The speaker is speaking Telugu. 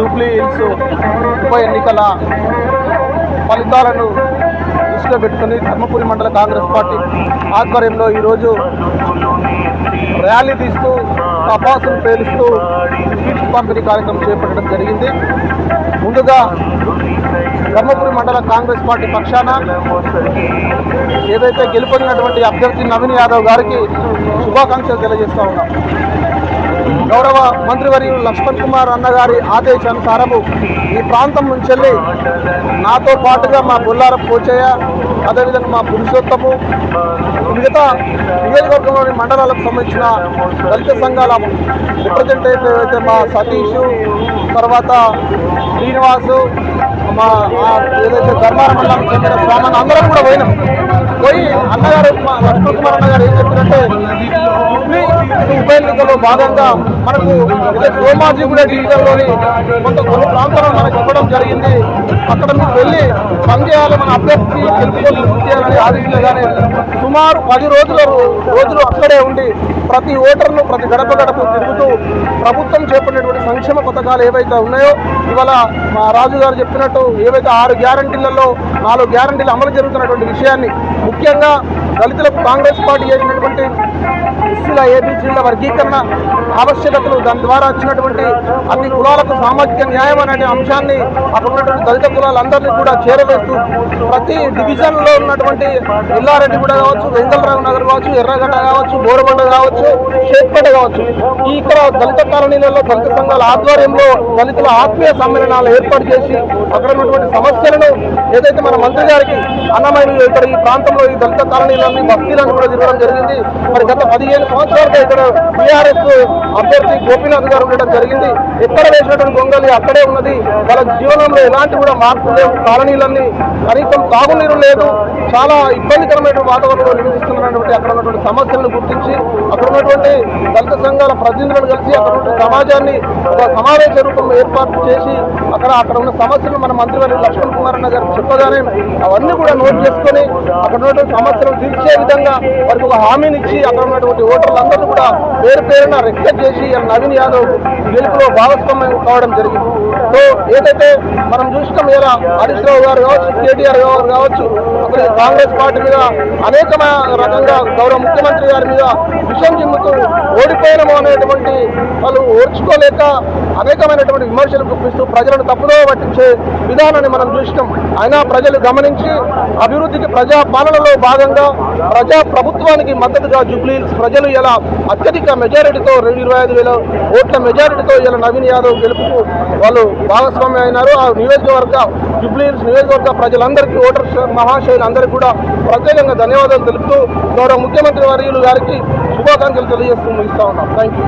జూబ్లీ హిల్స్ ఉప ఎన్నికల ఫలితాలను దృష్టిలో పెట్టుకుని ధర్మపురి మండల కాంగ్రెస్ పార్టీ ఆధ్వర్యంలో ఈరోజు ర్యాలీ తీస్తూ తపాసులు పేలుస్తూ సీట్స్ పంపిణీ కార్యక్రమం చేపట్టడం జరిగింది. ముందుగా ధర్మపురి మండల కాంగ్రెస్ పార్టీ పక్షాన ఏదైతే గెలుపొందినటువంటి అభ్యర్థి నవీన్ యాదవ్ గారికి శుభాకాంక్షలు తెలియజేస్తా ఉన్నాం. గౌరవ మంత్రివర్యులు లక్ష్మణ్ కుమార్ అన్నగారి ఆదేశానుసారము ఈ ప్రాంతం నుంచి వెళ్ళి నాతో పాటుగా మా బొల్లార పోచయ్య అదేవిధంగా మా పురుషోత్తము మిగతా నియోజకవర్గంలోని మండలాలకు సంబంధించిన దళిత సంఘాల రిప్రజెంటేటివ్ అయితే మా సతీష్ తర్వాత శ్రీనివాసు మా ఏదైతే ధర్మార మండలానికి చెందిన స్వామి అందరం కూడా పోయినాం. పోయి అన్నగారు మా లక్ష్మణ్ కుమార్ అన్నగారు ఏం చెప్పారంటే ఉప భాగంగా మనకు ఇదే సోమాజిగూడ డివిజన్లోని కొంత కొన్ని ప్రాంతాలను మనకు ఇవ్వడం జరిగింది. అక్కడ మీకు వెళ్ళి పనిచేయాలి మన అభ్యర్థి గెలుపుకొని చేయాలని ఆదేశించగానే సుమారు పది రోజుల రోజులు అక్కడే ఉండి ప్రతి ఓటర్ను ప్రతి గడప గడప తిరుగుతూ ప్రభుత్వం చేపట్టినటువంటి సంక్షేమ పథకాలు ఏవైతే ఉన్నాయో ఇవాళ మా రాజు గారు చెప్పినట్టు ఏవైతే ఆరు గ్యారంటీలలో నాలుగు గ్యారంటీలు అమలు జరుగుతున్నటువంటి విషయాన్ని ముఖ్యంగా దళితులకు కాంగ్రెస్ పార్టీ చేసినటువంటి ఎస్సీల ఏబీసీల వర్గీకరణ ఆవశ్యకతలు దాని ద్వారా వచ్చినటువంటి అన్ని కులాలకు సామాజిక న్యాయం అనే అంశాన్ని అక్కడ ఉన్నటువంటి దళిత కులాలందరినీ కూడా చేరవేస్తూ ప్రతి డివిజన్లో ఉన్నటువంటి ఎల్లారెడ్డిగూడ కావచ్చు వెంకలరావు నగర్ కావచ్చు ఎర్రగడ్డ కావచ్చు బోరబండ కావచ్చు షేక్పేట కావచ్చు. ఈ ఇక్కడ దళిత కాలనీలలో దళిత సంఘాల ఆధ్వర్యంలో దళితుల ఆత్మీయ సమ్మేళనాలు ఏర్పాటు చేసి అక్కడ ఉన్నటువంటి సమస్యలను ఏదైతే మన మంత్రి గారికి అన్నమైన ఇక్కడ ఈ ప్రాంతంలో ఈ దళిత కాలనీలన్నీ బస్తీలను కూడా తిరగడం జరిగింది. మరి గత పదిహేను సంవత్సరాలుగా ఇక్కడ టీఆర్ఎస్ అభ్యర్థి గోపీనాథ్ గారు ఉండడం జరిగింది. ఎక్కడ వేసినటువంటి గొంగలి అక్కడే ఉన్నది. వాళ్ళ జీవనంలో ఎలాంటి కూడా మార్పు లేవు. కాలనీలన్నీ కనీసం తాగునీరు లేదు. చాలా ఇబ్బందికరమైన వాతావరణంలో నివసిస్తున్నటువంటి అక్కడ ఉన్నటువంటి సమస్యలను గుర్తించి అక్కడ ఉన్నటువంటి దళిత సంఘాల ప్రతినిధులను కలిసి అక్కడ ఉన్న సమాజాన్ని ఒక సమావేశ రూపంలో ఏర్పాటు చేసి అక్కడ అక్కడ ఉన్న సమస్యలు మన మంత్రివర్యులు లక్ష్మణ్ కుమార్ అన్న గారు చెప్పగానే అవన్నీ కూడా నోట్ చేసుకొని అక్కడ ఉన్నటువంటి సమస్యలను తీర్చే విధంగా వారికి ఒక హామీని ఇచ్చి అక్కడ ఉన్నటువంటి ఓటర్లందరూ కూడా పేరు పేరున రిక్వెస్ట్ చేసి నవీన్ యాదవ్ గెలుపులో భాగస్వామ్యం కావడం జరిగింది. సో ఏదైతే మనం చూసినాం ఇలా హరీష్ రావు గారు కావచ్చు కేటీఆర్ గారు కావచ్చు అక్కడ కాంగ్రెస్ పార్టీ మీద అనేకమైన రకంగా గౌరవ ముఖ్యమంత్రి గారి మీద విషయం చిమ్ముతూ ఓడిపోయినము అనేటువంటి వాళ్ళు ఓర్చుకోలేక అనేకమైనటువంటి విమర్శలు గుప్పిస్తూ ప్రజలను తప్పుదో పట్టించే విధానాన్ని మనం చూసినాం అయినా ప్రజలు గమనించి అభివృద్ధికి ప్రజా పాలనలో భాగంగా ప్రజా ప్రభుత్వానికి మద్దతుగా జూబ్లీ ప్రజలు ఇలా అత్యధిక మెజారిటీతో రెండు ఇరవై ఐదు వేల ఓట్ల మెజారిటీతో ఇలా నవీన్ యాదవ్ గెలుపుకు వాళ్ళు భాగస్వామ్యం అయినారు. ఆ నియోజకవర్గ జుబ్లీ నియోజకవర్గ ప్రజలందరికీ ఓటర్స్ మహాశయులందరికీ కూడా ప్రత్యేకంగా ధన్యవాదాలు తెలుపుతూ గౌరవ ముఖ్యమంత్రి వర్యులు గారికి శుభాకాంక్షలు తెలియజేస్తూ ముగిస్తా ఉన్నాం. Thank you